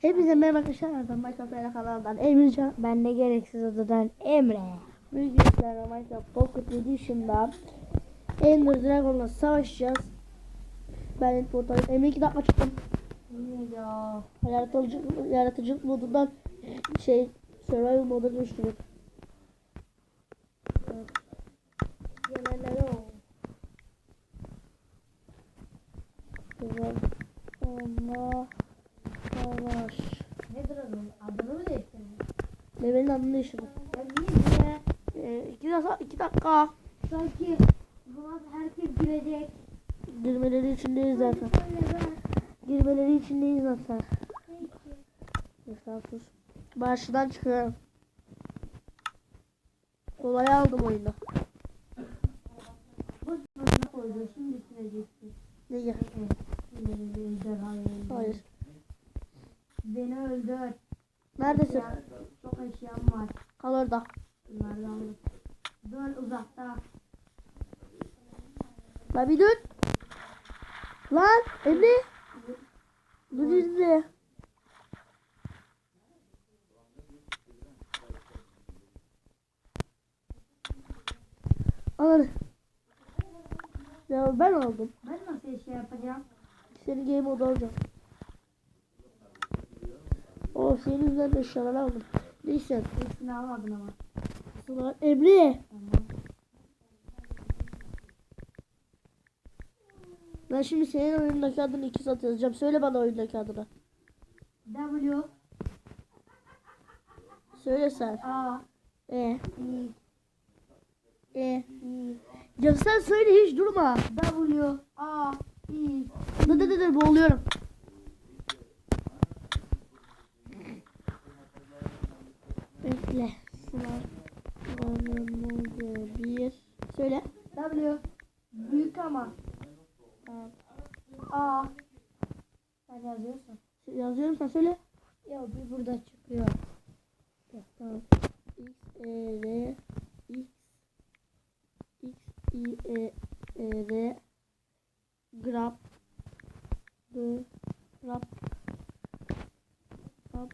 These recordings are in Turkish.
Hepinize merhaba arkadaşlar. Ben Minecraft Ela kanalından Emrecan. Ben de gereksiz odadan Emre. Bugün sizlerle Minecraft Pocket Edition'da Ender Dragon'la savaşacağız. Ben ilk portal Emre 2 dakika çıktım. Ya. Yaratıcılık, yaratıcılık modundan şey survival moda dönüştürüyorum. Evet. Genellere o. Güzel. Ama savaş. Nedir onun? Adını mı değiştirdin? Levelin adını değiştirdim. Ya niye? Ee, iki, dakika, iki dakika. Sanki buna herkes girecek. Girmeleri içindeyiz zaten. Girmeleri içindeyiz zaten. Peki. Sus. Başından çıkıyorum. Kolay aldım oyunda. Bu. Şimdi gireceksin. Ne ya? Neredesin? Çok eşyam var. Kal orada. Bunlardan. Dur uzakta. La bir dur. Lan Emre. Dur izle. Al hadi. Ya ben aldım. Ben nasıl eşya yapacağım? Senin game modu alacağım. O senin yüzünden eşyaları aldım. Neyse. Hepsini almadın ama. Sıra Emre. Tamam. Ben şimdi senin oyundaki adını iki saat yazacağım. Söyle bana oyundaki adını. W Söyle sen. A E. I E. I Ya sen söyle hiç durma. W A I Dur dur dur dur, boğuluyorum. Modu bir. Söyle. W büyük ama A sen yazıyorsun. Yazıyorum sen söyle. Ya bir burada çıkıyor. Tamam. X E R X X I E E R Grab Grab Grab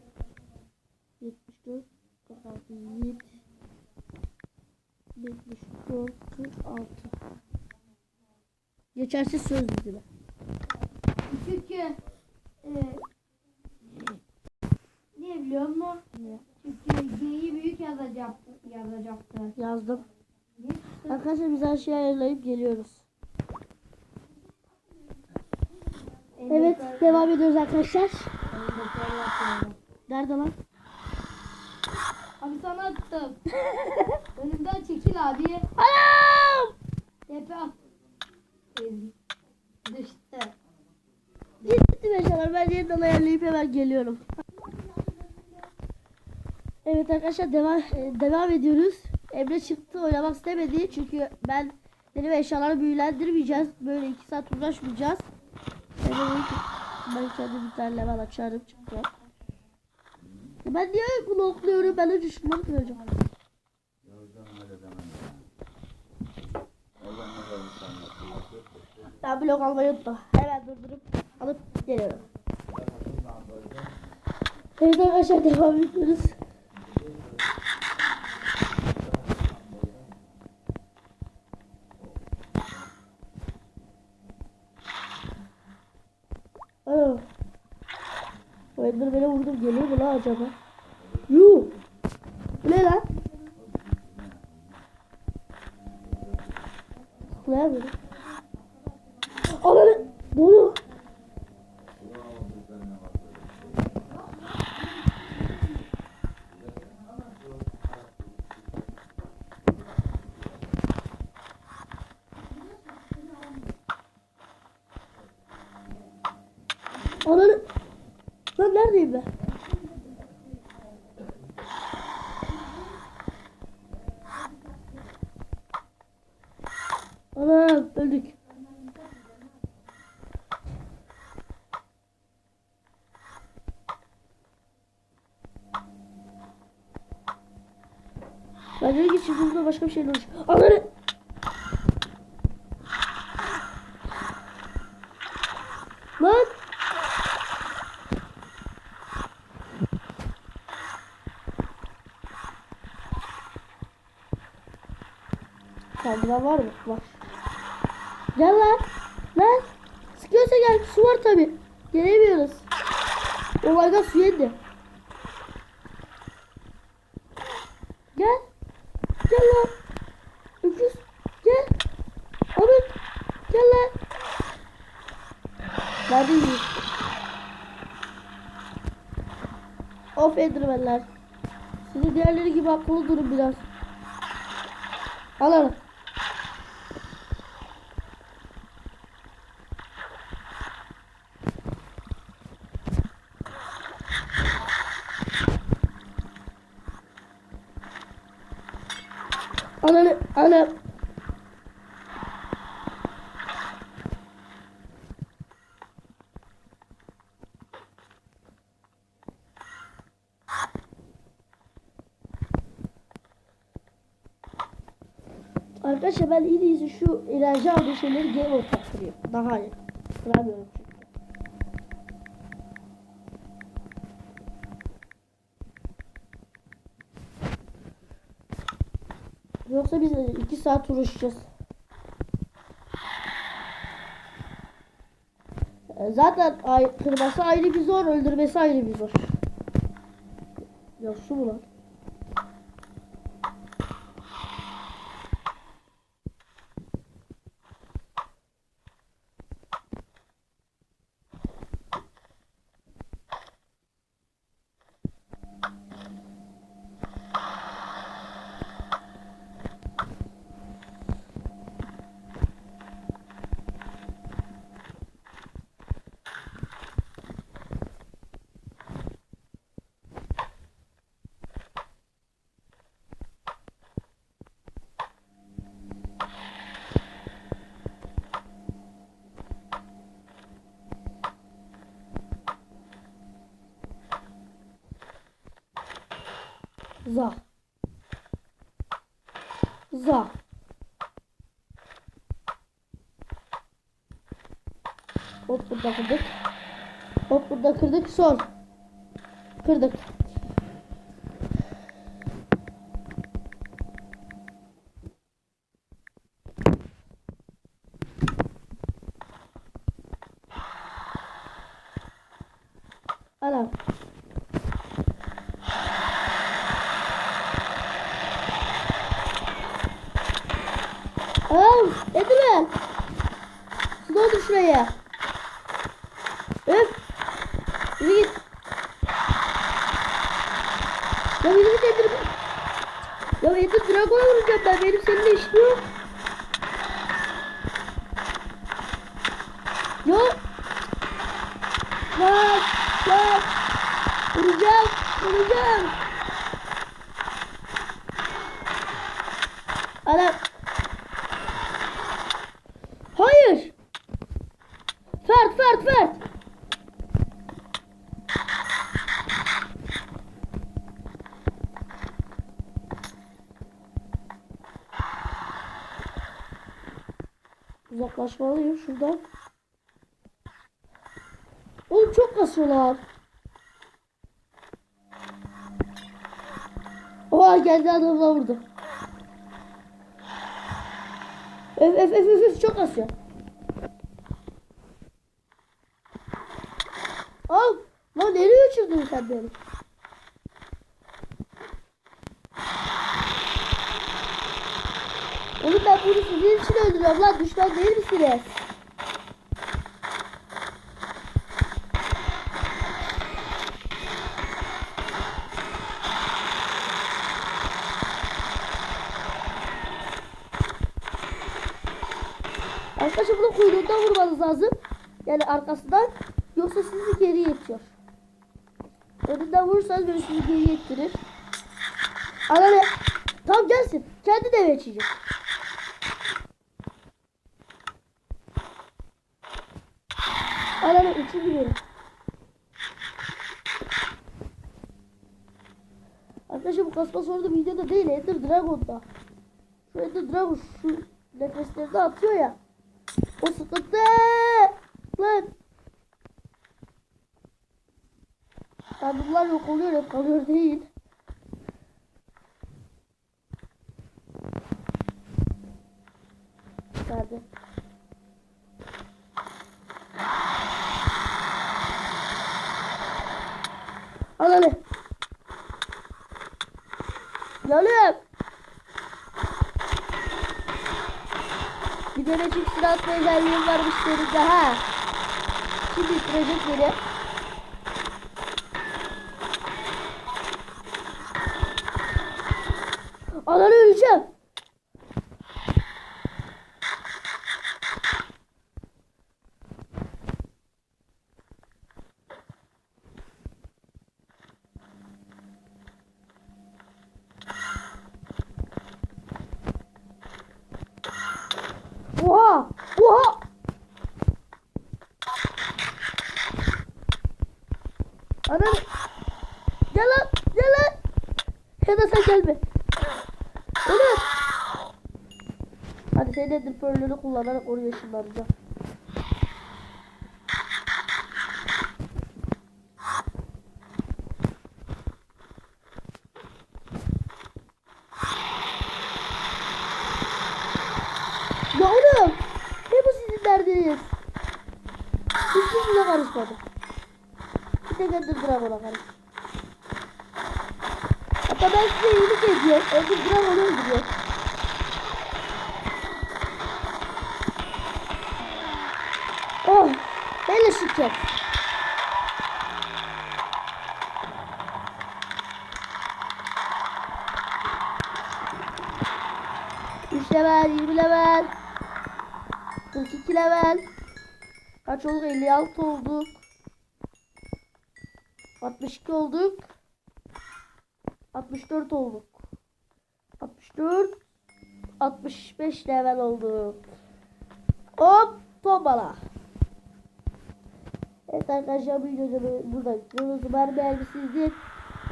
74 46 7 74 46 Geçersiz söz dizili. Çünkü e, niye biliyor musun? Ne? Çünkü G'yi büyük yazacak, yazacaktı. Yazdım. Niye? Arkadaşlar biz her şeyi ayarlayıp geliyoruz. Evet devam ediyoruz arkadaşlar. Nerede lan? Abi sana attım. Önümden çekil abi. Anam! Tepe at. Düştü. Gitti meşalar. Ben yeniden ayarlayıp hemen geliyorum. Evet arkadaşlar devam e, devam ediyoruz. Emre çıktı oynamak istemedi çünkü ben benim eşyaları büyülendirmeyeceğiz. Böyle iki saat uğraşmayacağız. Ben kendim bir tane level açarım çıktı. Ben niye blokluyorum? Ben önce şunları kıracağım. Ben blok almayı unuttum. Hemen durdurup alıp geliyorum. Evet arkadaşlar devam ediyoruz. Ender beni vurdum. Geliyor mu lan acaba? Ne lan? Tıklayamıyorum. Ananı. Oluyor? Ananı. Lan neredeyim ben? Bence ki çizgimde başka bir şeyle uğraş. Ananı! Lan! Kaldıran var mı? Var. Gel lan. Lan. Sıkıyorsa gel. Su var tabi. Gelemiyoruz. Oh Olayda su yedi. Of Enderman'ler. Siz diğerleri gibi akıllı durun biraz. Al al. Ananı, ana. Arkadaşlar ben en iyisi şu enerji aldığı şeyleri game mode taktırayım. Daha iyi. Kıramıyorum çünkü. Yoksa biz 2 saat uğraşacağız. Zaten ay, kırması ayrı bir zor, öldürmesi ayrı bir zor. Ya şu mu lan? Za. Za. Hop burada kırdık. Hop burada kırdık. Son. Kırdık. Ana. Al, Edil'e. Su oldu şuraya. Öf. Yürü git. Ya yürü git Edil. Ya Edil Dragon'a vuracağım ben. Benim seninle işim yok. Yok. Bak. Bak. Vuracağım. Vuracağım. Ana. Uzaklaşmalıyım şuradan. Oğlum çok kasıyorlar. Oha geldi adamla vurdu. Öf öf öf, öf çok kasıyor. Al. Lan nereye uçurdun sen beni? Oğlum ben bunu sizin için öldürüyorum lan düşman değil misiniz? Arkadaşlar bunu kuyruğundan vurmanız lazım. Yani arkasından. Yoksa sizi geri itiyor. Önünden vurursanız böyle sizi geri ittirir. Anne tam gelsin. Kendi de geçecek. Anne üçüncü benim. Arkadaşlar bu kasma sorunu videoda değil Ender Dragon'da. Şu Ender Dragon şu nefeslerini atıyor ya. O sıkıntı. Lan. Ya bunlar yok oluyor hep kalıyor değil. Ananı. Yanım. Çift silah atma özelliğim varmış senin de ha. Şimdi bitirecek beni. Ananı öleceğim. Oha! Oha! Anam! Gel lan! Gel lan! Ya da sen gelme. Oğlum! Hadi senin editörlüğünü kullanarak oraya ışınlanacağım. Ya oğlum! Ne bu sizin derdiniz? Hiç sizinle karışmadım. Bir tek Ender Dragon'a karış. Hatta ben size iyilik ediyorum. Ender Dragon'u öldürüyor. Şirket. Üç level, 20 level. 42 level. Kaç olduk? 56 olduk. 62 olduk. 64 olduk. 64 65 level olduk. Hop tombala. Evet arkadaşlar bu videoda burada bitiriyoruz. Umarım beğenmişsinizdir.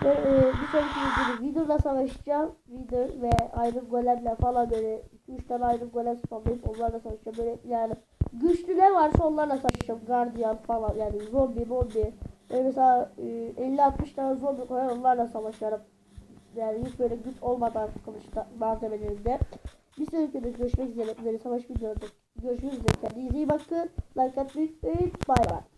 Ve e, bir sonraki videoda videoda savaşacağım. Video ve ayrı golemle falan böyle 2-3 tane ayrı golem spamlayıp onlarla savaşacağım. Böyle yani güçlü ne varsa onlarla savaşacağım. Guardian falan yani zombi zombi. Böyle mesela e, 50-60 tane zombi koyar onlarla savaşarım. Yani hiç böyle güç olmadan kılıçta malzemelerinde. Bir sonraki videoda görüşmek üzere. Böyle savaş videolarında görüşmek. Kendinize iyi bakın. Like atmayı unutmayın. Bay bay.